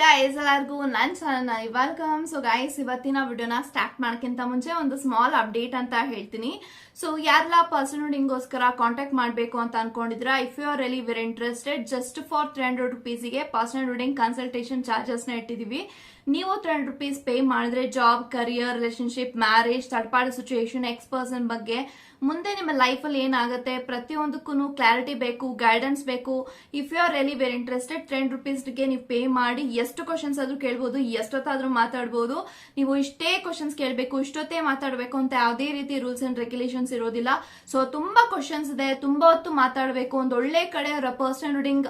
Guys ಎಲ್ಲರಿಗೂ ನನ್ ಚಾನಲ್ನ ವೆಲ್ಕಮ್ ಸೊ ಗಾಯ್ಸ್ ಇವತ್ತಿನ ವಿಡಿಯೋನ ಸ್ಟಾರ್ಟ್ ಮಾಡೋಕ್ಕಿಂತ ಮುಂಚೆ ಒಂದು ಸ್ಮಾಲ್ ಅಪ್ಡೇಟ್ ಅಂತ ಹೇಳ್ತೀನಿ. ಸೊ ಯಾರೆಲ್ಲ ಪರ್ಸನಲ್ ಕಾಂಟ್ಯಾಕ್ಟ್ ಮಾಡಬೇಕು ಅಂತ ಅನ್ಕೊಂಡಿದ್ರೆ if you are really very interested just for three hundred ರುಪೀಸಿಗೆ personal reading consultation ಚಾರ್ಜಸ್ನ ಇಟ್ಟಿದ್ದೀವಿ. ನೀವು ತ್ರೀ ಹಂಡ್ರೆಡ್ ರುಪೀಸ್ ಪೇ ಮಾಡಿದ್ರೆ job career relationship marriage party situation ex person ಬಗ್ಗೆ ಮುಂದೆ ನಿಮ್ಮ ಲೈಫಲ್ಲಿ ಏನಾಗುತ್ತೆ ಪ್ರತಿಯೊಂದಕ್ಕೂ ಕ್ಲಾರಿಟಿ ಬೇಕು ಗೈಡೆನ್ಸ್ ಬೇಕು. If you are really very interested ten ರುಪೀಸ್ಗೆ ನೀವು ಪೇ ಮಾಡಿ, ಎಷ್ಟು ಕ್ವಶನ್ಸ್ ಆದ್ರೂ ಕೇಳ್ಬೋದು, ಎಷ್ಟೊತ್ತಾದರೂ ಮಾತಾಡ್ಬೋದು. ನೀವು ಇಷ್ಟೇ ಕ್ವಶನ್ಸ್ ಕೇಳಬೇಕು, ಇಷ್ಟೊತ್ತೇ ಮಾತಾಡಬೇಕು ಅಂತ ಯಾವುದೇ ರೀತಿ ರೂಲ್ಸ್ ಅಂಡ್ ರೆಗ್ಯುಲೇಷನ್ಸ್ ಇರೋದಿಲ್ಲ. ಸೊ ತುಂಬಾ ಕ್ವಶನ್ಸ್ ಇದೆ, ತುಂಬಾ ಹೊತ್ತು ಮಾತಾಡಬೇಕು. ಒಂದು ಒಳ್ಳೆ ಕಡೆ ಅವರ ಪರ್ಸನಲ್ ರೀಡಿಂಗ್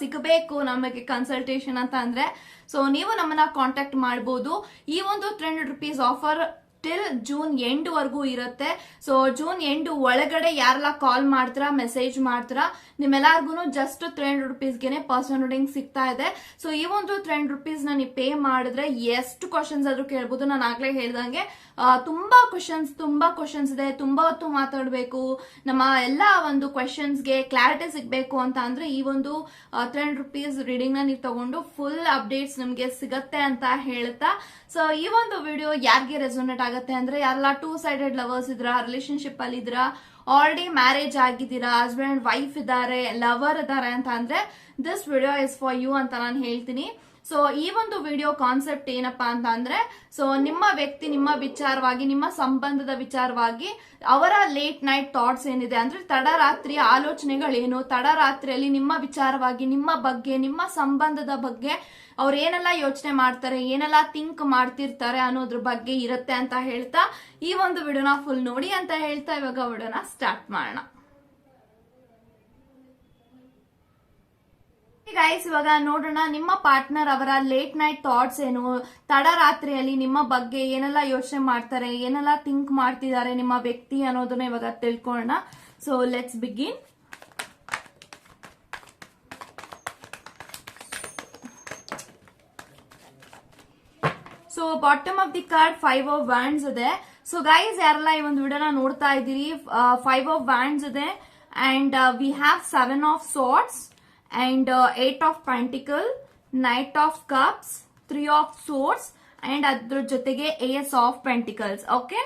ಸಿಗಬೇಕು ನಮಗೆ ಕನ್ಸಲ್ಟೇಷನ್ ಅಂತ ಅಂದ್ರೆ. ಸೊ ನೀವು ನಮ್ಮನ್ನ ಕಾಂಟ್ಯಾಕ್ಟ್ ಮಾಡಬಹುದು ಈ ಒಂದು hundred rupees offer till June end ವರೆಗೂ ಇರುತ್ತೆ. ಸೊ ಜೂನ್ ಎಂಡ್ ಒಳಗಡೆ ಯಾರೆಲ್ಲ ಕಾಲ್ ಮಾಡ್ತೀರಾ ಮೆಸೇಜ್ ಮಾಡ್ತೀರಾ ನಿಮ್ಮೆಲ್ಲರಿಗೂ ಜಸ್ಟ್ ತ್ರೀ ಹಂಡ್ರೆಡ್ ರುಪೀಸ್ಗೆ ಪರ್ಸನಲ್ ರೀಡಿಂಗ್ ಸಿಗ್ತಾ ಇದೆ. ಸೊ ಈ ಒಂದು ತ್ರೀ ಹಂಡ್ರೆಡ್ ರುಪೀಸ್ ನೀವು ಪೇ ಮಾಡಿದ್ರೆ ಎಷ್ಟು ಕ್ವಶನ್ಸ್ ಆದ್ರೂ ಕೇಳ್ಬೋದು. ನಾನು ಆಗ್ಲೇ ಹೇಳ್ದಂಗೆ ತುಂಬಾ ಕ್ವಶನ್ಸ್ ತುಂಬಾ ಕ್ವಶನ್ಸ್ ಇದೆ. ತುಂಬಾ ಹೊತ್ತು ಮಾತಾಡಬೇಕು. ನಮ್ಮ ಎಲ್ಲ ಒಂದು ಕ್ವಶನ್ಸ್ಗೆ ಕ್ಲಾರಿಟಿ ಸಿಗಬೇಕು ಅಂತ ಅಂದ್ರೆ ಈ ಒಂದು ತ್ರೀ ಹಂಡ್ರೆಡ್ ರುಪೀಸ್ ರೀಡಿಂಗ್ನ ನೀವು ತಗೊಂಡು ಫುಲ್ ಅಪ್ಡೇಟ್ಸ್ ನಿಮಗೆ ಸಿಗತ್ತೆ ಅಂತ ಹೇಳ್ತಾ. ಸೊ ಈ ಒಂದು ವಿಡಿಯೋ ಯಾರಿಗೆ ರೆಸೋನೇಟ್ ಆಗುತ್ತೆ ಅಂದ್ರೆ ಯಾರೆಲ್ಲ ಟೂ ಸೈಡೆಡ್ ಲವರ್ಸ್ ಇದ್ರ ರಿಲೇಶನ್ಶಿಪ್ ಅಲ್ಲಿ ಇದ್ರ ಆಲ್ರೆಡಿ ಮ್ಯಾರೇಜ್ ಆಗಿದ್ದೀರಾ ಹಸ್ಬೆಂಡ್ ವೈಫ್ ಇದ್ದಾರೆ ಲವರ್ ಇದ್ದಾರೆ ಅಂತ ಅಂದ್ರೆ this video is for you ಅಂತ ನಾನು ಹೇಳ್ತೀನಿ. ಸೊ ಈ ಒಂದು ವಿಡಿಯೋ ಕಾನ್ಸೆಪ್ಟ್ ಏನಪ್ಪಾ ಅಂತ ಅಂದ್ರೆ ಸೊ ನಿಮ್ಮ ವ್ಯಕ್ತಿ, ನಿಮ್ಮ ವಿಚಾರವಾಗಿ, ನಿಮ್ಮ ಸಂಬಂಧದ ವಿಚಾರವಾಗಿ ಅವರ ಲೇಟ್ ನೈಟ್ ಥಾಟ್ಸ್ ಏನಿದೆ ಅಂದ್ರೆ ತಡರಾತ್ರಿ ಆಲೋಚನೆಗಳೇನು, ತಡರಾತ್ರಿಯಲ್ಲಿ ನಿಮ್ಮ ವಿಚಾರವಾಗಿ, ನಿಮ್ಮ ಬಗ್ಗೆ, ನಿಮ್ಮ ಸಂಬಂಧದ ಬಗ್ಗೆ ಅವ್ರು ಏನೆಲ್ಲ ಯೋಚನೆ ಮಾಡ್ತಾರೆ, ಏನೆಲ್ಲ ಥಿಂಕ್ ಮಾಡ್ತಿರ್ತಾರೆ ಅನ್ನೋದ್ರ ಬಗ್ಗೆ ಇರುತ್ತೆ ಅಂತ ಹೇಳ್ತಾ ಈ ಒಂದು ವಿಡಿಯೋನ ಫುಲ್ ನೋಡಿ ಅಂತ ಹೇಳ್ತಾ ಇವಾಗ ವಿಡಿಯೋನ ಸ್ಟಾರ್ಟ್ ಮಾಡೋಣ. ಗೈಸ್ ಇವಾಗ ನೋಡೋಣ ನಿಮ್ಮ ಪಾರ್ಟ್ನರ್ ಅವರ ಲೇಟ್ ನೈಟ್ ಥಾಟ್ಸ್ ಏನು? ತಡರಾತ್ರಿಯಲ್ಲಿ ನಿಮ್ಮ ಬಗ್ಗೆ ಏನೆಲ್ಲ ಯೋಚನೆ ಮಾಡ್ತಾರೆ? ಏನೆಲ್ಲ ಥಿಂಕ್ ಮಾಡ್ತಿದ್ದಾರೆ ನಿಮ್ಮ ವ್ಯಕ್ತಿ ಅನ್ನೋದನ್ನ ಇವಾಗ ತಿಳ್ಕೊಳ್ಳೋಣ. So let's begin so bottom of the card five of wands ಇದೆ. ಸೊ ಗೈಸ್ ಯಾರೆಲ್ಲ ಈ ಒಂದು ವಿಡಿಯೋನ ನೋಡ್ತಾ ಇದ್ದೀರಿ ಫೈವ್ ಆಫ್ ವ್ಯಾಂಡ್ಸ್ ಇದೆ. And we have seven of swords and eight of pentacle knight of cups three of swords and ಅದ್ರ ಜೊತೆಗೆ ace of pentacles okay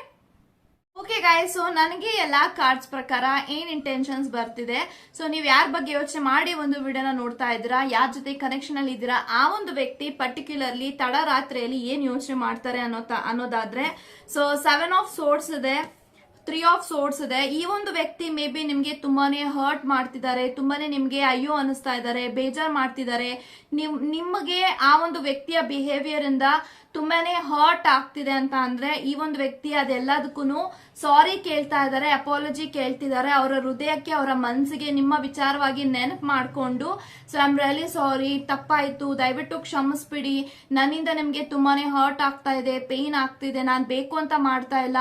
okay guy so ನನಗೆ ಎಲ್ಲಾ ಕಾರ್ಡ್ಸ್ ಪ್ರಕಾರ ಏನ್ ಇಂಟೆನ್ಷನ್ಸ್ ಬರ್ತಿದೆ? ಸೊ ನೀವು ಯಾರ ಬಗ್ಗೆ ಯೋಚನೆ ಮಾಡಿ ಒಂದು ವಿಡಿಯೋನ ನೋಡ್ತಾ ಇದ್ದೀರಾ? ಯಾರ ಜೊತೆ ಕನೆಕ್ಷನ್ ಅಲ್ಲಿ ಇದ್ದೀರಾ? ಆ ಒಂದು ವ್ಯಕ್ತಿ ಪರ್ಟಿಕ್ಯುಲರ್ಲಿ ತಡರಾತ್ರಿಯಲ್ಲಿ ಏನ್ ಯೋಚನೆ ಮಾಡ್ತಾರೆ ಅನ್ನೋ ಅನ್ನೋದಾದ್ರೆ ಸೊ ಸೆವೆನ್ ಆಫ್ ಸೋರ್ಸ್ ಇದೆ. ತ್ರೀ ಆಫ್ ಸೋರ್ಸ್ ಇದೆ. ಈ ಒಂದು ವ್ಯಕ್ತಿ ಮೇ ಬಿ ನಿಮ್ಗೆ ತುಂಬಾನೇ ಹರ್ಟ್ ಮಾಡ್ತಿದ್ದಾರೆ, ತುಂಬಾನೇ ನಿಮ್ಗೆ ಅಯ್ಯೋ ಅನಿಸ್ತಾ ಇದ್ದಾರೆ, ಬೇಜಾರ್ ಮಾಡ್ತಿದ್ದಾರೆ. ನಿಮ್, ನಿಮಗೆ ಆ ಒಂದು ವ್ಯಕ್ತಿಯ ಬಿಹೇವಿಯರ್ ಇಂದ ತುಂಬಾನೇ ಹರ್ಟ್ ಆಗ್ತಿದೆ ಅಂತ ಅಂದ್ರೆ ಈ ಒಂದು ವ್ಯಕ್ತಿ ಅದೆಲ್ಲದಕ್ಕೂ ಸಾರಿ ಕೇಳ್ತಾ ಇದ್ದಾರೆ ಅಪಾಲಜಿ ಕೇಳ್ತಿದ್ದಾರೆ. ಅವರ ಹೃದಯಕ್ಕೆ, ಅವರ ಮನಸ್ಸಿಗೆ ನಿಮ್ಮ ವಿಚಾರವಾಗಿ ನೆನಪು ಮಾಡಿಕೊಂಡು ಸೊ ಆಮ್ ರಿಯಲಿ ಸಾರಿ ತಪ್ಪಾಯ್ತು, ದಯವಿಟ್ಟು ಕ್ಷಮಿಸ್ಬಿಡಿ. ನನ್ನಿಂದ ನಿಮ್ಗೆ ತುಂಬಾನೇ ಹರ್ಟ್ ಆಗ್ತಾ ಇದೆ ಪೇನ್ ಆಗ್ತಿದೆ, ನಾನು ಬೇಕು ಅಂತ ಮಾಡ್ತಾ ಇಲ್ಲ.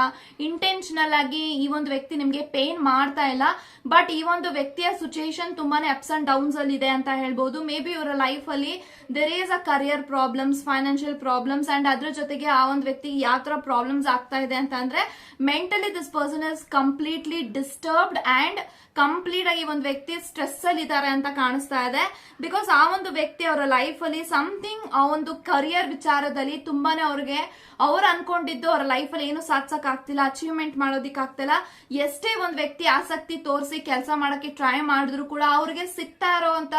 ಇಂಟೆನ್ಷನಲ್ ಈ ಒಂದು ವ್ಯಕ್ತಿ ನಿಮ್ಗೆ ಪೇನ್ ಮಾಡ್ತಾ ಇಲ್ಲ. ಬಟ್ ಈ ಒಂದು ವ್ಯಕ್ತಿಯ ಸಿಚುಯೇಷನ್ ತುಂಬಾನೇ ಅಪ್ಸ್ ಅಂಡ್ ಡೌನ್ಸ್ ಅಲ್ಲಿ ಇದೆ ಅಂತ ಹೇಳ್ಬೋದು. ಮೇ ಬಿ ಇವರ ಲೈಫ್ ಅಲ್ಲಿ there is a career problems financial problems and ಅದ್ರ ಜೊತೆಗೆ ಆ ಒಂದು ವ್ಯಕ್ತಿಗೆ ಯಾವ ತರ ಪ್ರಾಬ್ಲಮ್ಸ್ ಆಗ್ತಾ ಇದೆ ಅಂತ ಅಂದ್ರೆ mentally this person is completely disturbed and complete ಆಗಿ ಒಂದು ವ್ಯಕ್ತಿ ಸ್ಟ್ರೆಸ್ ಅಲ್ಲಿ ಇದ್ದಾರೆ ಅಂತ ಕಾಣಿಸ್ತಾ ಇದೆ. ಬಿಕಾಸ್ ಆ ಒಂದು ವ್ಯಕ್ತಿ ಅವರ ಲೈಫ್ ಅಲ್ಲಿ ಸಮಥಿಂಗ್ ಆ ಒಂದು ಕರಿಯರ್ ವಿಚಾರದಲ್ಲಿ ತುಂಬಾನೇ ಅವ್ರಿಗೆ ಅವ್ರು ಅನ್ಕೊಂಡಿದ್ದು ಅವರ ಲೈಫ್ ಅಲ್ಲಿ ಏನು ಸಾಧಿಸಕ್ ಆಗ್ತಿಲ್ಲ ಅಚೀವ್ಮೆಂಟ್ ಮಾಡೋದಿಕ್ ಆಗ್ತಿಲ್ಲ. ಎಷ್ಟೇ ಒಂದು ವ್ಯಕ್ತಿ ಆಸಕ್ತಿ ತೋರಿಸಿ ಕೆಲಸ ಮಾಡಕ್ಕೆ ಟ್ರೈ ಮಾಡಿದ್ರು ಕೂಡ ಅವ್ರಿಗೆ ಸಿಗ್ತಾ ಇರೋಂತ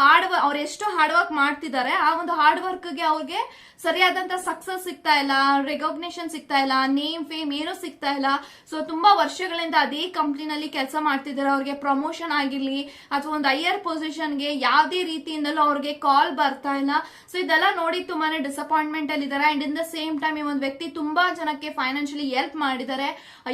ಹಾರ್ಡ್ ಅವ್ರು ಎಷ್ಟು ಹಾರ್ಡ್ ವರ್ಕ್ ಮಾಡ್ತಿದ್ದಾರೆ. ಆ ಒಂದು ಹಾರ್ಡ್ ವರ್ಕ್ಗೆ ಅವ್ರಿಗೆ ಸರಿಯಾದಂತ ಸಕ್ಸಸ್ ಸಿಗ್ತಾ ಇಲ್ಲ ರೆಕಾಗ್ನೇಷನ್ ಸಿಗ್ತಾ ಇಲ್ಲ ನೇಮ್ ಫೇಮ್ ಏನು ಸಿಗ್ತಾ ಇಲ್ಲ. ಸೊ ತುಂಬಾ ವರ್ಷಗಳಿಂದ ಅದೇ ಕಂಪ್ನಿನಲ್ಲಿ ಕೆಲಸ ಮಾಡ್ತಿದ್ದಾರೆ. ಅವ್ರಿಗೆ ಪ್ರಮೋಷನ್ ಆಗಿರ್ಲಿ ಅಥವಾ ಒಂದು ಹೈಯರ್ ಪೊಸಿಷನ್ಗೆ ಯಾವುದೇ ರೀತಿಯಿಂದಲೂ ಅವ್ರಿಗೆ ಕಾಲ್ ಬರ್ತಾ ಇಲ್ಲ. ಸೊ ಇದೆಲ್ಲ ನೋಡಿ ತುಂಬಾನೇ ಡಿಸಪಾಯಿಂಟ್ಮೆಂಟ್ ಅಲ್ಲಿ ಇದ್ದಾರೆ. And in the same time ಈ ಒಂದು ವ್ಯಕ್ತಿ ತುಂಬಾ ಜನಕ್ಕೆ ಫೈನಾನ್ಷಿಯಲಿ ಹೆಲ್ಪ್ ಮಾಡಿದ್ದಾರೆ.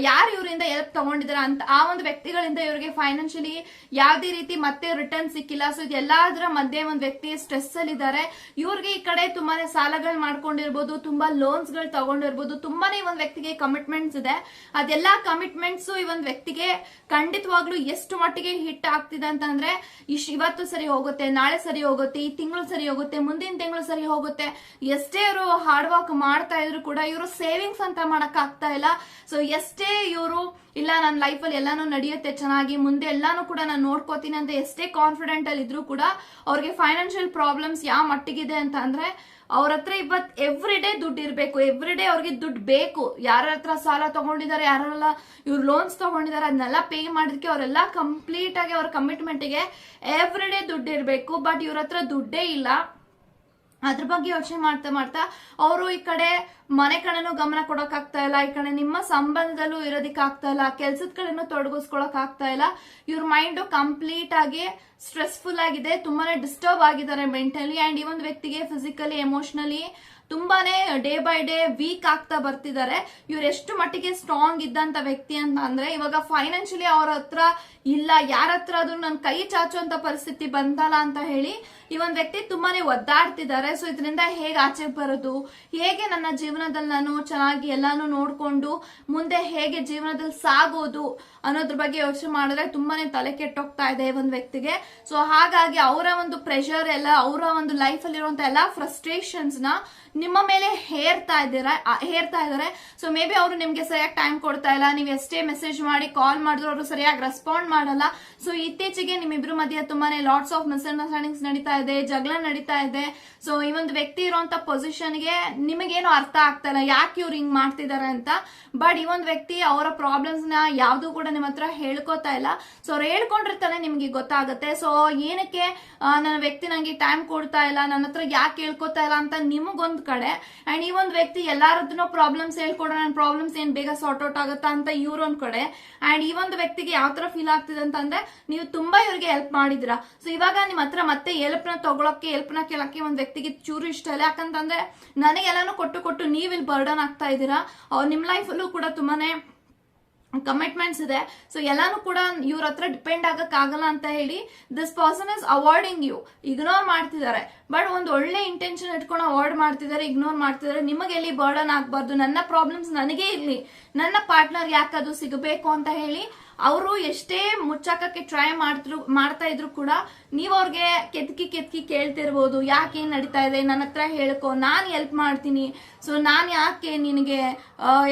ಯಾರು ಇವರಿಂದ ಹೆಲ್ಪ್ ತಗೊಂಡಿದ್ದಾರೆ ಅಂತ ಆ ಒಂದು ವ್ಯಕ್ತಿಗಳಿಂದ ಇವರಿಗೆ ಫೈನಾನ್ಷಿಯಲಿ ಯಾವುದೇ ರೀತಿ ಮತ್ತೆ ರಿಟರ್ನ್ ಸಿಕ್ಕಿಲ್ಲ. ಸೊ ಇದೆಲ್ಲದರ ಮಧ್ಯೆ ಒಂದು ವ್ಯಕ್ತಿ ಸ್ಟ್ರೆಸ್ ಅಲ್ಲಿ ಇದ್ದಾರೆ ಇವ್ರಿಗೆ ಈ ಕಡೆ ತುಂಬಾನೇ ಸಾಲಗಳು ಮಾಡ್ಕೊಂಡಿರ್ಬೋದು, ತುಂಬಾ ಲೋನ್ಸ್ಗಳು ತಗೊಂಡಿರ್ಬೋದು. ತುಂಬಾನೇ ಒಂದ್ ವ್ಯಕ್ತಿಗೆ ಕಮಿಟ್ಮೆಂಟ್ಸ್ ಇದೆ. ಅದೆಲ್ಲಾ ಕಮಿಟ್ಮೆಂಟ್ಸ್ ಈ ಒಂದ್ ವ್ಯಕ್ತಿಗೆ ಖಂಡಿತವಾಗ್ಲೂ ಎಷ್ಟು ಮಟ್ಟಿಗೆ ಹಿಟ್ ಆಗ್ತಿದೆ ಅಂತಂದ್ರೆ, ಇಶ್ ಇವತ್ತು ಸರಿ ಹೋಗುತ್ತೆ, ನಾಳೆ ಸರಿ ಹೋಗುತ್ತೆ, ಈ ತಿಂಗಳು ಸರಿ ಹೋಗುತ್ತೆ, ಮುಂದಿನ ತಿಂಗಳು ಸರಿ ಹೋಗುತ್ತೆ. ಎಷ್ಟೇ ಇವರು ಹಾರ್ಡ್ ವರ್ಕ್ ಮಾಡ್ತಾ ಇದ್ರು ಕೂಡ ಇವರು ಸೇವಿಂಗ್ಸ್ ಅಂತ ಮಾಡಕ್ ಆಗ್ತಾ ಇಲ್ಲ. ಸೊ ಎಷ್ಟೇ ಇವರು ಇಲ್ಲ ನನ್ನ ಲೈಫಲ್ಲಿ ಎಲ್ಲಾನು ನಡೆಯುತ್ತೆ, ಚೆನ್ನಾಗಿ, ಮುಂದೆ ಎಲ್ಲಾನು ಕೂಡ ನಾನು ನೋಡ್ಕೋತೀನಿ ಅಂತ ಎಷ್ಟೇ ಕಾನ್ಫಿಡೆಂಟ್ ಅಲ್ಲಿ ಇದ್ರೂ ಕೂಡ ಅವ್ರಿಗೆ ಫೈನಾನ್ಷಿಯಲ್ ಪ್ರಾಬ್ಲಮ್ಸ್ ಯಾವ ಮಟ್ಟಿಗಿದೆ ಅಂತ ಅಂದ್ರೆ ಅವ್ರ ಹತ್ರ ಇವತ್ ಎವ್ರಿ ಡೇ ದುಡ್ಡು ಇರಬೇಕು ಎವ್ರಿ ಡೇ ಅವ್ರಿಗೆ ದುಡ್ಡು ಬೇಕು. ಯಾರ ಹತ್ರ ಸಾಲ ತಗೊಂಡಿದ್ದಾರೆ ಯಾರೆಲ್ಲ ಇವ್ರು ಲೋನ್ಸ್ ತಗೊಂಡಿದ್ದಾರೆ ಅದನ್ನೆಲ್ಲ ಪೇ ಮಾಡೋದಕ್ಕೆ ಅವರೆಲ್ಲ ಕಂಪ್ಲೀಟ್ ಆಗಿ ಅವ್ರ ಕಮಿಟ್ಮೆಂಟ್ಗೆ ಎವ್ರಿ ಡೇ ದುಡ್ಡು ಇರಬೇಕು. ಬಟ್ ಇವ್ರ ಹತ್ರ ದುಡ್ಡೇ ಇಲ್ಲ. ಅದ್ರ ಬಗ್ಗೆ ಯೋಚನೆ ಮಾಡ್ತಾ ಮಾಡ್ತಾ ಅವರು ಈ ಕಡೆ ಮನೆ ಕಡೆನೂ ಗಮನ ಕೊಡಕ್ ಆಗ್ತಾ ಇಲ್ಲ. ಈ ಕಡೆ ನಿಮ್ಮ ಸಂಬಂಧದಲ್ಲೂ ಇರೋದಕ್ಕೆ ಆಗ್ತಾ ಇಲ್ಲ. ಕೆಲ್ಸದ ಕಡೆನೂ ತೊಡಗಿಸ್ಕೊಳಕ್ ಆಗ್ತಾ ಇಲ್ಲ. ಇವ್ರ ಮೈಂಡ್ ಕಂಪ್ಲೀಟ್ ಆಗಿ ಸ್ಟ್ರೆಸ್ಫುಲ್ ಆಗಿದೆ. ತುಂಬಾನೇ ಡಿಸ್ಟರ್ಬ್ ಆಗಿದ್ದಾರೆ ಮೆಂಟಲಿ ಅಂಡ್ ಈ ಒಂದು ವ್ಯಕ್ತಿಗೆ ಫಿಸಿಕಲಿ ಎಮೋಷನಲಿ ತುಂಬಾನೇ ಡೇ ಬೈ ಡೇ ವೀಕ್ ಆಗ್ತಾ ಬರ್ತಿದ್ದಾರೆ. ಇವ್ರು ಎಷ್ಟು ಮಟ್ಟಿಗೆ ಸ್ಟ್ರಾಂಗ್ ಇದ್ದಂತ ವ್ಯಕ್ತಿ ಅಂತ ಅಂದ್ರೆ ಇವಾಗ ಫೈನಾನ್ಷಿಯಲಿ ಅವ್ರ ಹತ್ರ ಇಲ್ಲ, ಯಾರ ಹತ್ರ ಆದ್ರೂ ನನ್ನ ಕೈ ಚಾಚುವಂತ ಪರಿಸ್ಥಿತಿ ಬಂತಲ್ಲ ಅಂತ ಹೇಳಿ ಈ ಒಂದ್ ವ್ಯಕ್ತಿ ತುಂಬಾನೇ ಒದ್ದಾಡ್ತಿದ್ದಾರೆ. ಸೊ ಇದರಿಂದ ಹೇಗೆ ಆಚೆ ಬರೋದು? ಹೇಗೆ ನನ್ನ ಜೀವನದಲ್ಲಿ ನಾನು ಚೆನ್ನಾಗಿ ಎಲ್ಲಾನು ನೋಡ್ಕೊಂಡು ಮುಂದೆ ಹೇಗೆ ಜೀವನದಲ್ಲಿ ಸಾಗೋದು ಅನ್ನೋದ್ರ ಬಗ್ಗೆ ಯೋಚನೆ ಮಾಡಿದ್ರೆ ತುಂಬಾನೇ ತಲೆ ಕೆಟ್ಟೋಗ್ತಾ ಇದೆ ಈ ಒಂದ್ ವ್ಯಕ್ತಿಗೆ. ಸೊ ಹಾಗಾಗಿ ಅವರ ಒಂದು ಪ್ರೆಷರ್ ಎಲ್ಲ, ಅವರ ಒಂದು ಲೈಫ್ ಅಲ್ಲಿರುವಂತ ಎಲ್ಲಾ ಫ್ರಸ್ಟ್ರೇಷನ್ಸ್ನ ನಿಮ್ಮ ಮೇಲೆ ಹೇರ್ತಾ ಇದ್ದೀರಾ ಹೇರ್ತಾ ಇದ್ದಾರೆ. ಸೊ ಮೇ ಬಿ ಅವರು ನಿಮ್ಗೆ ಸರಿಯಾಗಿ ಟೈಮ್ ಕೊಡ್ತಾ ಇಲ್ಲ. ನೀವು ಎಷ್ಟೇ ಮೆಸೇಜ್ ಮಾಡಿ ಕಾಲ್ ಮಾಡಿದ್ರು ಅವರು ಸರಿಯಾಗಿ ರೆಸ್ಪಾಂಡ್ ಮಾಡಲ್ಲ. ಸೊ ಇತ್ತೀಚೆಗೆ ನಿಮ್ಮಿಬ್ರು ಮಧ್ಯೆ ತುಂಬಾನೇ ಲಾಟ್ಸ್ ಆಫ್ ಮಿಸ್ಅಂಡರ್ಸ್ಟ್ಯಾಂಡಿಂಗ್ಸ್ ನಡೀತಾ ಇದೆ, ಜಗಳ ನಡೀತಾ ಇದೆ. ಸೊ ಈ ಒಂದು ವ್ಯಕ್ತಿ ಇರುವಂತ ಪೊಸಿಷನ್ಗೆ ನಿಮಗೇನು ಅರ್ಥ ಆಗ್ತಾ ಇಲ್ಲ, ಯಾಕೆ ಇವ್ರು ಹಿಂಗ್ ಮಾಡ್ತಿದ್ದಾರೆ ಅಂತ. ಬಟ್ ಈ ಒಂದು ವ್ಯಕ್ತಿ ಅವರ ಪ್ರಾಬ್ಲಮ್ಸ್ನ ಯಾವ್ದು ಕೂಡ ನಿಮ್ಮ ಹತ್ರ ಹೇಳ್ಕೊತಾ ಇಲ್ಲ. ಸೊ ಅವ್ರು ಹೇಳ್ಕೊಂಡಿರ್ತಾನೆ ನಿಮ್ಗೆ ಗೊತ್ತಾಗುತ್ತೆ. ಸೊ ಏನಕ್ಕೆ ನನ್ನ ವ್ಯಕ್ತಿ ನಂಗೆ ಟೈಮ್ ಕೊಡ್ತಾ ಇಲ್ಲ, ನನ್ನ ಹತ್ರ ಯಾಕೆ ಹೇಳ್ಕೊತಾ ಇಲ್ಲ ಅಂತ ನಿಮಗೊಂದ್ ಕಡೆ. ಅಂಡ್ ಈ ಒಂದು ವ್ಯಕ್ತಿ ಎಲ್ಲಾರದ್ನು ಪ್ರಾಬ್ಲಮ್ಸ್ ಹೇಳ್ಕೊಡೋ, ನನ್ನ ಪ್ರಾಬ್ಲಮ್ಸ್ ಏನ್ ಬೇಗ ಸಾರ್ಟ್ ಔಟ್ ಆಗುತ್ತಾ ಅಂತ ಇವ್ರೊಂದ್ ಕಡೆ. ಅಂಡ್ ಈ ಒಂದು ವ್ಯಕ್ತಿಗೆ ಯಾವ ತರ ಫೀಲ್ ಆಗ್ತಿದೆ ಅಂತಂದ್ರೆ ನೀವು ತುಂಬಾ ಇವ್ರಿಗೆ ಹೆಲ್ಪ್ ಮಾಡಿದಿರಾ ಸೊ ಇವಾಗ ನಿಮ್ಮ ಹತ್ರ ಮತ್ತೆ ಹೆಲ್ಪ್ನ ತಗೊಳಕ್ಕೆ ಹೆಲ್ಪ್ನ ಕೇಳಕ್ಕೆ ಒಂದ್ ವ್ಯಕ್ತಿಗೆ ಚೂರು ಇಷ್ಟ ಇಲ್ಲ. ಯಾಕಂತಂದ್ರೆ ನನಗೆಲ್ಲಾನು ಕೊಟ್ಟು ಕೊಟ್ಟು ನೀವ್ ಇಲ್ಲಿ ಬರ್ಡನ್ ಆಗ್ತಾ ಇದ್ದೀರಾ? ನಿಮ್ ಲೈಫಲ್ಲೂ ಕೂಡ ತುಂಬಾನೇ ಕಮಿಟ್ಮೆಂಟ್ಸ್ ಇದೆ. ಸೊ ಎಲ್ಲಾನು ಕೂಡ ಇವ್ರ ಹತ್ರ ಡಿಪೆಂಡ್ ಆಗಕ್ ಆಗಲ್ಲ ಅಂತ ಹೇಳಿ this person is avoiding you ignore ಮಾಡ್ತಿದ್ದಾರೆ. ಬಟ್ ಒಂದು ಒಳ್ಳೆ ಇಂಟೆನ್ಷನ್ ಇಟ್ಕೊಂಡು ಅವಾರ್ಡ್ ಮಾಡ್ತಿದ್ದಾರೆ ಇಗ್ನೋರ್ ಮಾಡ್ತಿದ್ದಾರೆ. ನಿಮಗೆ ಎಲ್ಲಿ ಬರ್ಡನ್ ಆಗ್ಬಾರ್ದು. ನನ್ನ ಪ್ರಾಬ್ಲಮ್ಸ್ ನನಗೆ ಇರ್ಲಿ. ನನ್ನ ಪಾರ್ಟ್ನರ್ ಯಾಕದು ಸಿಗಬೇಕು ಅಂತ ಹೇಳಿ ಅವರು ಎಷ್ಟೇ ಮುಚ್ಚಾಕಕ್ಕೆ ಟ್ರೈ ಮಾಡ್ತಿರು ಮಾಡ್ತಾ ಇದ್ರು ಕೂಡ ನೀವು ಅವ್ರಿಗೆ ಕೆತ್ಕಿ ಕೆತ್ಕಿ ಕೇಳ್ತಿರ್ಬೋದು, ಯಾಕೆ ಏನು ನಡೀತಾ ಇದೆ ನನ್ನ ಹತ್ರ ಹೇಳ್ಕೊ, ನಾನು ಹೆಲ್ಪ್ ಮಾಡ್ತೀನಿ. ಸೊ ನಾನು ಯಾಕೆ ನಿನಗೆ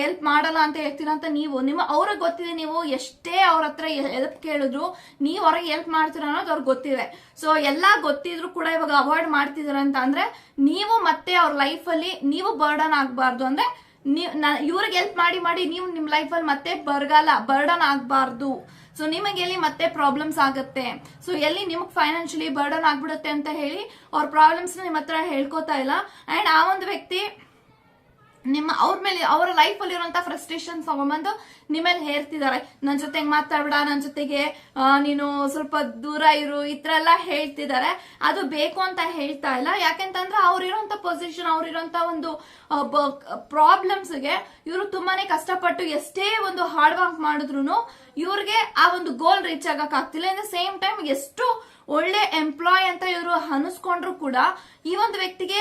ಹೆಲ್ಪ್ ಮಾಡಲ್ಲ ಅಂತ ಹೇಳ್ತೀರ ಅಂತ ನೀವು, ನಿಮ್ಮ ಅವ್ರಿಗೆ ಗೊತ್ತಿದೆ ನೀವು ಎಷ್ಟೇ ಅವ್ರ ಹತ್ರ ಹೆಲ್ಪ್ ಕೇಳಿದ್ರು ನೀವು ಅವ್ರಿಗೆ ಹೆಲ್ಪ್ ಮಾಡ್ತೀರ ಅನ್ನೋದು ಅವ್ರಿಗೆ ಗೊತ್ತಿದೆ. ಸೊ ಎಲ್ಲ ಗೊತ್ತಿದ್ರು ಕೂಡ ಇವಾಗ ಅವಾಯ್ಡ್ ಮಾಡ್ತಿದಾರೆ ಅಂತ ಅಂದ್ರೆ, ನೀವು ಮತ್ತೆ ಅವ್ರ ಲೈಫಲ್ಲಿ ನೀವು ಬರ್ಡನ್ ಆಗಬಾರ್ದು. ಅಂದ್ರೆ ನೀವ್ ಇವ್ರಿಗೆ ಹೆಲ್ಪ್ ಮಾಡಿ ಮಾಡಿ ನೀವು ನಿಮ್ ಲೈಫಲ್ಲಿ ಮತ್ತೆ ಬರಗಾಲ ಬರ್ಡನ್ ಆಗ್ಬಾರ್ದು. ಸೊ ನಿಮಗೆ ಎಲ್ಲಿ ಮತ್ತೆ ಪ್ರಾಬ್ಲಮ್ಸ್ ಆಗುತ್ತೆ? ಸೊ ಎಲ್ಲಿ ನಿಮಗೆ ಫೈನಾನ್ಷಿಯಲಿ ಬರ್ಡನ್ ಆಗ್ಬಿಡುತ್ತೆ ಅಂತ ಹೇಳಿ, ಅವ್ರ ಪ್ರಾಬ್ಲಮ್ಸ್ ನಿಮ್ಮ ಹತ್ರ ಹೇಳ್ಕೊತಾ ಇಲ್ಲ. ಅಂಡ್ ಆ ಒಂದು ವ್ಯಕ್ತಿ ನಿಮ್ಮ ಅವ್ರ ಮೇಲೆ ಅವರ ಲೈಫ್ ಅಲ್ಲಿ ಇರುವಂತ ಫ್ರಸ್ಟ್ರೇಷನ್ ತಗೊಂಡ್ಬಂದು ನಿಮ್ಮಲ್ಲಿ ಹೇರ್ತಿದ್ದಾರೆ ನನ್ನ ಜೊತೆಗೆ ಮಾತಾಡ್ಬೇಡ ನನ್ನ ಜೊತೆಗೆ ನೀನು ಸ್ವಲ್ಪ ದೂರ ಇರು, ಈ ಹೇಳ್ತಿದ್ದಾರೆ ಅದು ಬೇಕು ಅಂತ ಹೇಳ್ತಾ ಇಲ್ಲ. ಯಾಕೆಂತಂದ್ರೆ ಅವ್ರಿರೋಂತ ಪೊಸಿಷನ್ ಅವ್ರಿರೋಂತ ಒಂದು ಪ್ರಾಬ್ಲಮ್ಸ್ಗೆ ಇವರು ತುಂಬಾನೇ ಕಷ್ಟಪಟ್ಟು ಎಷ್ಟೇ ಒಂದು ಹಾರ್ಡ್ ವರ್ಕ್ ಮಾಡಿದ್ರು ಇವ್ರಿಗೆ ಆ ಒಂದು ಗೋಲ್ ರೀಚ್ ಆಗಕ್ ಆಗ್ತಿಲ್ಲ. ಇನ್ ಸೇಮ್ ಟೈಮ್ ಎಷ್ಟು ಒಳ್ಳೆ ಎಂಪ್ಲಾಯ್ ಅಂತ ಇವರು ಅನಿಸ್ಕೊಂಡ್ರು ಕೂಡ ಈ ಒಂದು ವ್ಯಕ್ತಿಗೆ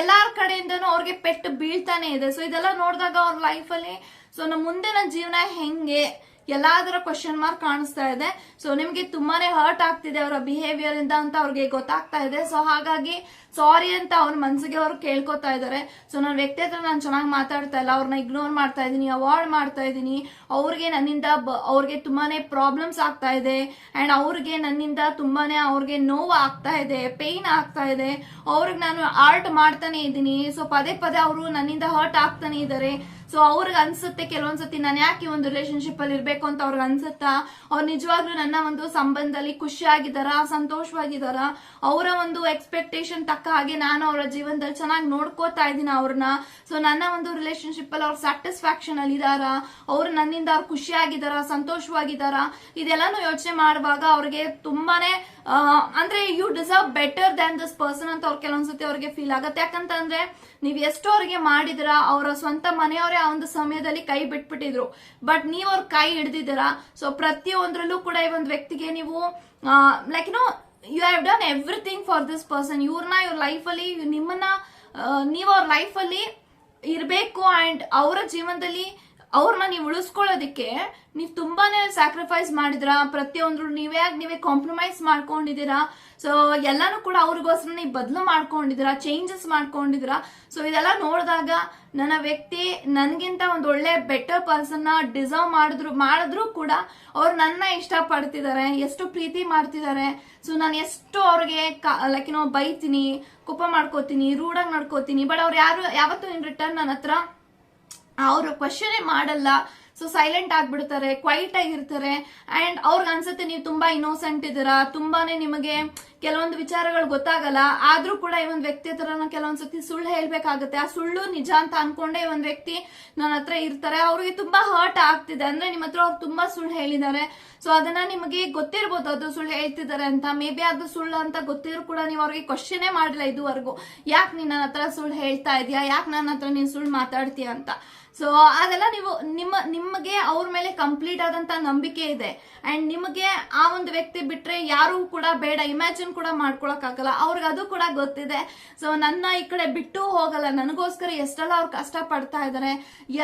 ಎಲ್ಲಾರ ಕಡೆಯಿಂದನೂ ಅವ್ರಿಗೆ ಪೆಟ್ಟು ಬೀಳ್ತಾನೆ ಇದೆ. ಸೊ ಇದೆಲ್ಲ ನೋಡಿದಾಗ ಅವ್ರ ಲೈಫಲ್ಲಿ ಸೊ ನಮ್ಮ ಮುಂದಿನ ಜೀವನ ಹೆಂಗೆ ಎಲ್ಲಾದರ ಕ್ವಶನ್ ಮಾರ್ಕ್ ಕಾಣಿಸ್ತಾ ಇದೆ. ಸೊ ನಿಮ್ಗೆ ತುಂಬಾನೇ ಹರ್ಟ್ ಆಗ್ತಿದೆ ಅವರ ಬಿಹೇವಿಯರ್ ಇಂದ ಅಂತ ಅವ್ರಿಗೆ ಗೊತ್ತಾಗ್ತಾ ಇದೆ. ಸೊ ಹಾಗಾಗಿ ಸಾರಿ ಅಂತ ಅವ್ರ ಮನ್ಸಿಗೆ ಅವ್ರು ಕೇಳ್ಕೊತಾ ಇದ್ದಾರೆ ಸೊ ನನ್ನ ವ್ಯಕ್ತಿ ಹತ್ರ ನಾನು ಚೆನ್ನಾಗಿ ಮಾತಾಡ್ತಾ ಇಲ್ಲ. ಅವ್ರನ್ನ ಇಗ್ನೋರ್ ಮಾಡ್ತಾ ಇದೀನಿ ಅವಾಯ್ಡ್ ಮಾಡ್ತಾ ಇದೀನಿ. ಅವ್ರಿಗೆ ನನ್ನಿಂದ ಅವ್ರಿಗೆ ತುಂಬಾನೇ ಪ್ರಾಬ್ಲಮ್ಸ್ ಆಗ್ತಾ ಇದೆ. ಅಂಡ್ ಅವ್ರಿಗೆ ನನ್ನಿಂದ ತುಂಬಾನೇ ಅವ್ರಿಗೆ ನೋವು ಆಗ್ತಾ ಇದೆ ಪೇನ್ ಆಗ್ತಾ ಇದೆ. ಅವ್ರಿಗೆ ನಾನು ಆರ್ಟ್ ಮಾಡ್ತಾನೆ ಇದ್ದೀನಿ. ಸೊ ಪದೇ ಪದೇ ಅವರು ನನ್ನಿಂದ ಹರ್ಟ್ ಆಗ್ತಾನೆ ಇದ್ದಾರೆ ಸೊ ಅವ್ರಿಗೆ ಅನ್ಸುತ್ತೆ, ಕೆಲವೊಂದ್ಸತಿ ನಾನು ಯಾಕೆ ಒಂದು ರಿಲೇಶನ್ಶಿಪ್ ಅಲ್ಲಿ ಇರ್ಬೇಕು ಅಂತ ಅವ್ರಿಗೆ ಅನ್ಸುತ್ತಾ? ಅವ್ರು ನಿಜವಾಗ್ಲೂ ನನ್ನ ಒಂದು ಸಂಬಂಧದಲ್ಲಿ ಖುಷಿಯಾಗಿದ್ದಾರಾ, ಸಂತೋಷವಾಗಿದ್ದಾರಾ? ಅವರ ಒಂದು ಎಕ್ಸ್ಪೆಕ್ಟೇಷನ್ ತಕ್ಕ ಹಾಗೆ ನಾನು ಅವರ ಜೀವನದಲ್ಲಿ ಚೆನ್ನಾಗಿ ನೋಡ್ಕೋತಾ ಇದ್ದೀನಿ ಅವ್ರನ್ನ. ಸೊ ನನ್ನ ಒಂದು ರಿಲೇಶನ್ಶಿಪ್ ಅಲ್ಲಿ ಅವ್ರ ಸ್ಯಾಟಿಸ್ಫ್ಯಾಕ್ಷನ್ ಅಲ್ಲಿ ಇದಾರಾ ಅವ್ರು ನನ್ನಿಂದ ಅವ್ರು ಖುಷಿಯಾಗಿದ್ದಾರಾ? ಸಂತೋಷವಾಗಿದ್ದಾರಾ? ಇದೆಲ್ಲಾನು ಯೋಚನೆ ಮಾಡುವಾಗ ಅವ್ರಿಗೆ ತುಂಬಾನೇ ಅಂದ್ರೆ you deserve better than this person ಅಂತ ಅವ್ರು ಕೆಲವೊಂದ್ಸತಿ ಅವ್ರಿಗೆ ಫೀಲ್ ಆಗುತ್ತೆ. ಯಾಕಂತಂದ್ರೆ, ನೀವ್ ಎಷ್ಟೋ ಅವ್ರಿಗೆ ಮಾಡಿದಿರಾ ಅವರ ಸ್ವಂತ ಮನೆಯವರೇ ಆ ಒಂದು ಸಮಯದಲ್ಲಿ ಕೈ ಬಿಟ್ಬಿಟ್ಟಿದ್ರು. ಬಟ್ ನೀವ್ ಅವ್ರ ಕೈ ಹಿಡ್ದಿದ್ದೀರಾ? ಸೊ ಪ್ರತಿಯೊಂದ್ರಲ್ಲೂ ಕೂಡ ಈ ಒಂದು ವ್ಯಕ್ತಿಗೆ ನೀವು like no you have done everything for this person ಇವ್ರನ್ನ, ಇವ್ರ ಲೈಫಲ್ಲಿ ನಿಮ್ಮನ್ನ ನೀವು ಅವ್ರ ಲೈಫಲ್ಲಿ ಇರಬೇಕು ಅಂಡ್ ಅವರ ಜೀವನದಲ್ಲಿ ಅವ್ರನ್ನ ನೀವು ಉಳಿಸ್ಕೊಳ್ಳೋದಕ್ಕೆ ನೀವು ತುಂಬಾನೇ ಸ್ಯಾಕ್ರಿಫೈಸ್ ಮಾಡಿದ್ರ? ಪ್ರತಿಯೊಂದ್ರು ನೀವೇ ಆಗಿ ನೀವೇ ಕಾಂಪ್ರಮೈಸ್ ಮಾಡ್ಕೊಂಡಿದ್ದೀರಾ? ಸೊ ಎಲ್ಲಾನು ಕೂಡ ಅವ್ರಿಗೋಸ್ಕರ ನೀವು ಬದಲು ಮಾಡ್ಕೊಂಡಿದ್ದೀರಾ? ಚೇಂಜಸ್ ಮಾಡ್ಕೊಂಡಿದ್ದೀರಾ? ಸೊ ಇದೆಲ್ಲ ನೋಡಿದಾಗ ನನ್ನ ವ್ಯಕ್ತಿ ನನಗಿಂತ ಒಂದು ಒಳ್ಳೆ ಬೆಟರ್ ಪರ್ಸನ್ ಡಿಸರ್ವ್ ಮಾಡಿದ್ರು ಮಾಡಿದ್ರು ಕೂಡ ಅವ್ರು ನನ್ನ ಇಷ್ಟಪಡ್ತಿದ್ದಾರೆ. ಎಷ್ಟು ಪ್ರೀತಿ ಮಾಡ್ತಿದ್ದಾರೆ. ಸೊ ನಾನು ಎಷ್ಟು ಅವ್ರಿಗೆ ಲೈಕ್ ಏನೋ ಬೈತೀನಿ, ಕೋಪ ಮಾಡ್ಕೋತೀನಿ ರೂಡಾಗಿ ನಡ್ಕೋತೀನಿ ಬಟ್ ಅವ್ರು ಯಾರು ಯಾವತ್ತೂ ಇನ್ ರಿಟರ್ನ್ ನನ್ನ ಹತ್ರ ಅವರು ಕ್ವಶನೇ ಮಾಡಲ್ಲ. ಸೊ ಸೈಲೆಂಟ್ ಆಗ್ಬಿಡ್ತಾರೆ ಕ್ವೈಟ್ ಆಗಿರ್ತಾರೆ. ಅಂಡ್ ಅವ್ರಿಗೆ ಅನ್ಸುತ್ತೆ ನೀವು ತುಂಬಾ ಇನ್ನೋಸೆಂಟ್ ಇದ್ದೀರಾ ತುಂಬಾನೇ ನಿಮಗೆ ಕೆಲವೊಂದು ವಿಚಾರಗಳು ಗೊತ್ತಾಗಲ್ಲ. ಆದ್ರೂ ಕೂಡ ಈ ಒಂದು ವ್ಯಕ್ತಿ ಹತ್ರ ಕೆಲವೊಂದ್ಸತಿ ಸುಳ್ಳು ಹೇಳ್ಬೇಕಾಗುತ್ತೆ. ಆ ಸುಳ್ಳು ನಿಜ ಅಂತ ಅನ್ಕೊಂಡೆ ಈ ಒಂದು ವ್ಯಕ್ತಿ ನನ್ನ ಹತ್ರ ಇರ್ತಾರೆ. ಅವ್ರಿಗೆ ತುಂಬಾ ಹರ್ಟ್ ಆಗ್ತಿದೆ. ಅಂದ್ರೆ ನಿಮ್ಮ ಹತ್ರ ಅವ್ರು ತುಂಬಾ ಸುಳ್ಳು ಹೇಳಿದ್ದಾರೆ. ಸೊ ಅದನ್ನ ನಿಮಗೆ ಗೊತ್ತಿರ್ಬೋದು ಅದು ಸುಳ್ಳು ಹೇಳ್ತಿದ್ದಾರೆ ಅಂತ. ಮೇ ಬಿ ಅದು ಸುಳ್ಳು ಅಂತ ಗೊತ್ತಿದ್ರು ಕೂಡ ನೀವು ಅವ್ರಿಗೆ ಕ್ವಶನೇ ಮಾಡಿಲ್ಲ ಇದುವರೆಗೂ. ಯಾಕೆ ನೀನ್ ನನ್ನ ಹತ್ರ ಸುಳ್ಳು ಹೇಳ್ತಾ ಇದೀಯಾ? ಯಾಕೆ ನನ್ನ ಹತ್ರ ನೀನ್ ಸುಳ್ಳು ಮಾತಾಡ್ತೀಯ ಅಂತ? ಸೊ ಅದೆಲ್ಲ ನೀವು ನಿಮ್ಮ ನಿಮ್ಮ ನಿಮಗೆ ಅವ್ರ ಮೇಲೆ ಕಂಪ್ಲೀಟ್ ಆದಂತ ನಂಬಿಕೆ ಇದೆ. ಅಂಡ್ ನಿಮಗೆ ಆ ಒಂದು ವ್ಯಕ್ತಿ ಬಿಟ್ರೆ ಯಾರು ಕೂಡ ಬೇಡ ಇಮ್ಯಾಜಿನ್ ಕೂಡ ಮಾಡ್ಕೊಳಕ್ ಆಗಲ್ಲ. ಅವ್ರಿಗೆ ಅದು ಕೂಡ ಗೊತ್ತಿದೆ. ಸೊ ನನ್ನ ಈ ಕಡೆ ಬಿಟ್ಟು ಹೋಗಲ್ಲ. ನನಗೋಸ್ಕರ ಎಷ್ಟೆಲ್ಲ ಅವ್ರು ಕಷ್ಟ ಪಡ್ತಾ ಇದ್ದಾರೆ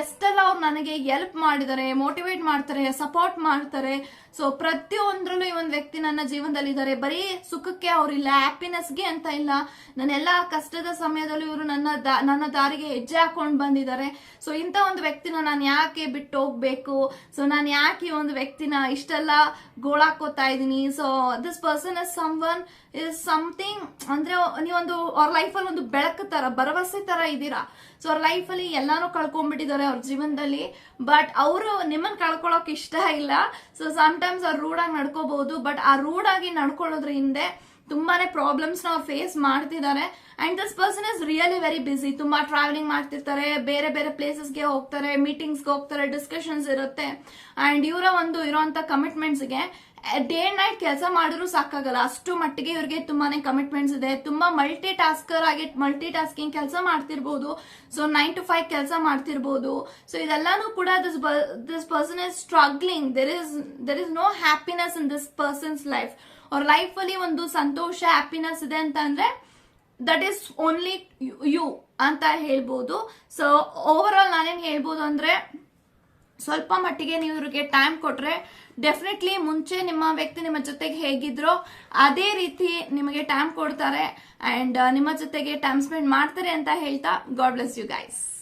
ಎಷ್ಟೆಲ್ಲ ಅವ್ರು ನನಗೆ ಎಲ್ಪ್ ಮಾಡಿದ್ದಾರೆ ಮೋಟಿವೇಟ್ ಮಾಡ್ತಾರೆ ಸಪೋರ್ಟ್ ಮಾಡ್ತಾರೆ. ಸೊ ಪ್ರತಿಯೊಂದ್ರಲ್ಲೂ ಈ ಒಂದು ವ್ಯಕ್ತಿ ನನ್ನ ಜೀವನದಲ್ಲಿ ಇದ್ದಾರೆ ಬರೀ ಸುಖಕ್ಕೆ ಅವರಿಲ್ಲ ಹ್ಯಾಪಿನೆಸ್ಗೆ ಅಂತ ಇಲ್ಲ. ನನ್ನೆಲ್ಲ ಕಷ್ಟದ ಸಮಯದಲ್ಲೂ ಇವರು ನನ್ನ ನನ್ನ ದಾರಿಗೆ ಹೆಜ್ಜೆ ಹಾಕೊಂಡು ಬಂದಿದ್ದಾರೆ ಸೊ ಇಂಥ ಒಂದು ವ್ಯಕ್ತಿನ ನಾನು ಯಾಕೆ ಬಿಟ್ಟು ಹೋಗ್ಬೇಕು. ಸೊ ನಾನು ಯಾಕೆ ಒಂದು ವ್ಯಕ್ತಿನ ಇಷ್ಟೆಲ್ಲ ಗೋಳಾಕೋತಾ ಇದ್ದೀನಿ? So this person is someone is something ಅಂದ್ರೆ ನೀವೊಂದು ಅವ್ರ ಲೈಫಲ್ಲಿ ಒಂದು ಬೆಳಕು ತರ, ಭರವಸೆ ತರ ಇದ್ದೀರಾ? ಸೊ ಅವ್ರ ಲೈಫಲ್ಲಿ ಎಲ್ಲಾನು ಕಳ್ಕೊಂಡ್ಬಿಟ್ಟಿದ್ದಾರೆ ಅವ್ರ ಜೀವನದಲ್ಲಿ ಬಟ್ ಅವರು ನಿಮ್ಮನ್ನ ಕಳ್ಕೊಳ್ಳೋಕೆ ಇಷ್ಟ ಇಲ್ಲ. ಸೊ ಟೈಮ್ಸ್ ಅವ್ರು ರೂಡಾಗಿ ನಡ್ಕೋಬಹುದು ಬಟ್ ಆ ರೂಡಾಗಿ ನಡ್ಕೊಳ್ಳೋದ್ರ ಹಿಂದೆ ತುಂಬಾನೇ ಪ್ರಾಬ್ಲಮ್ಸ್ನ ನ ಫೇಸ್ ಮಾಡ್ತಿದ್ದಾರೆ. And this person is really very busy ತುಂಬಾ ಟ್ರಾವೆಲಿಂಗ್ ಮಾಡ್ತಿರ್ತಾರೆ. ಬೇರೆ ಬೇರೆ ಪ್ಲೇಸಸ್ಗೆ ಹೋಗ್ತಾರೆ. ಮೀಟಿಂಗ್ಸ್ಗೆ ಹೋಗ್ತಾರೆ. ಡಿಸ್ಕಷನ್ಸ್ ಇರುತ್ತೆ. ಅಂಡ್ ಇವರ ಒಂದು ಇರೋಂತ ಕಮಿಟ್ಮೆಂಟ್ಸ್ಗೆ ಡೇ ನೈಟ್ ಕೆಲಸ ಮಾಡಿದ್ರು ಸಾಕಾಗಲ್ಲ. ಅಷ್ಟು ಮಟ್ಟಿಗೆ ಇವ್ರಿಗೆ ತುಂಬಾನೇ ಕಮಿಟ್ಮೆಂಟ್ಸ್ ಇದೆ. ತುಂಬಾ ಮಲ್ಟಿ ಟಾಸ್ಕರ್ ಆಗಿ ಮಲ್ಟಿ ಟಾಸ್ಕಿಂಗ್ ಕೆಲಸ ಮಾಡ್ತಿರ್ಬೋದು. ಸೊ ನೈನ್ ಟು ಫೈವ್ ಕೆಲಸ ಮಾಡ್ತಿರ್ಬೋದು. ಸೊ ಇದೆಲ್ಲಾನು ಕೂಡ this this person is struggling there is there is no happiness in this person's life ಅವ್ರ ಲೈಫ್ ಅಲ್ಲಿ ಒಂದು ಸಂತೋಷ ಹ್ಯಾಪಿನೆಸ್ ಇದೆ ಅಂತ ಅಂದ್ರೆ ದಟ್ ಈಸ್ ಓನ್ಲಿ ಯು ಅಂತ ಹೇಳ್ಬೋದು. ಸೊ ಓವರ್ ಆಲ್ ನಾನೇನು ಹೇಳ್ಬೋದು ಅಂದ್ರೆ, ಸ್ವಲ್ಪ ಮಟ್ಟಿಗೆ ನೀವು ಇವ್ರಿಗೆ ಟೈಮ್ ಕೊಟ್ರೆ ಡೆಫಿನೆಟ್ಲಿ ಮುಂಚೆ ನಿಮ್ಮ ವ್ಯಕ್ತಿ ನಿಮ್ಮ ಜೊತೆಗೆ ಹೇಗಿದ್ರೋ, ಅದೇ ರೀತಿ ನಿಮಗೆ ಟೈಮ್ ಕೊಡ್ತಾರೆ. ಅಂಡ್ ನಿಮ್ಮ ಜೊತೆಗೆ ಟೈಮ್ ಸ್ಪೆಂಡ್ ಮಾಡ್ತಾರೆ ಅಂತ ಹೇಳ್ತಾ ಗಾಡ್ ಬ್ಲೆಸ್ ಯು ಗೈಸ್